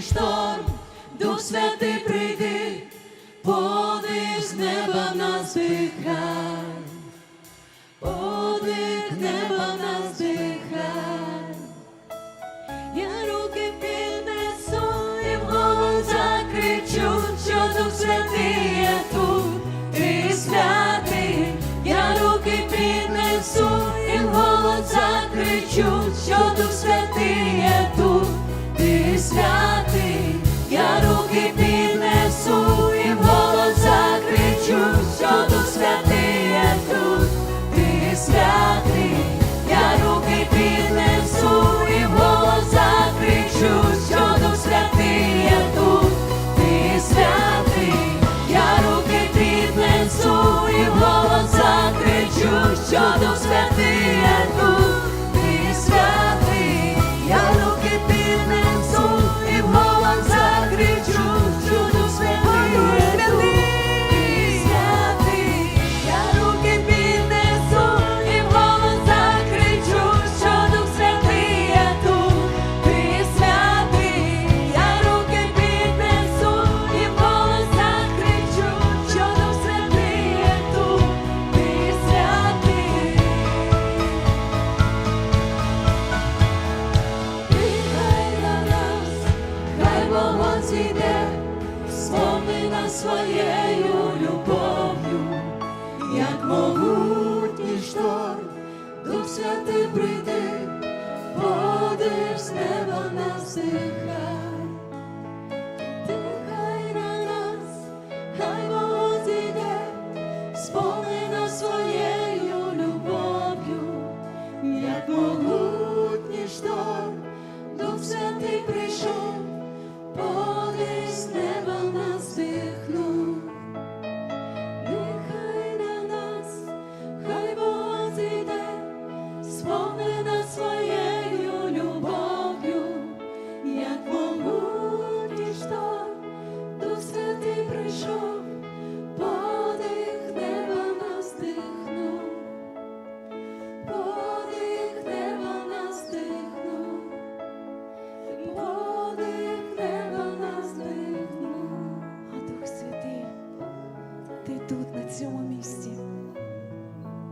темний шторм, Дух Святий прийди, подих з неба нас дихай, подих неба в нас дихай, я руки піднесу і в голос закричу, що Дух Святий є тут, ти святий, я руки піднесу і в голос закричу, що Дух Святий є тут. Ти свят. що до все як могутній шторм, Дух Святий прийди, подив з неба на всіх.